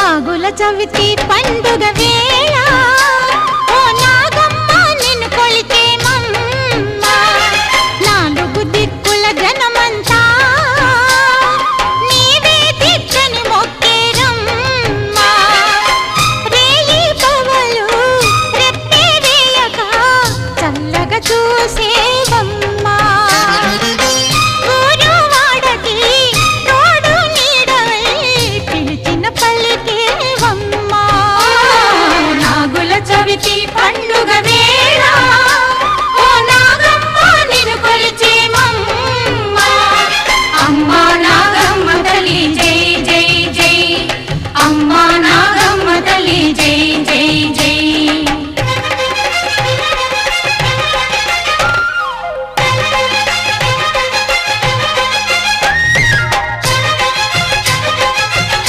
నాగుల చవితి పండుగ వేళ. ఓ నాగమ్మ నిన్ను కొలిచే మమ్మ. నాలుగు దిక్కుల జనమంతా. నీవే దిక్కని మొక్కేరమ్మ రేయి పవలు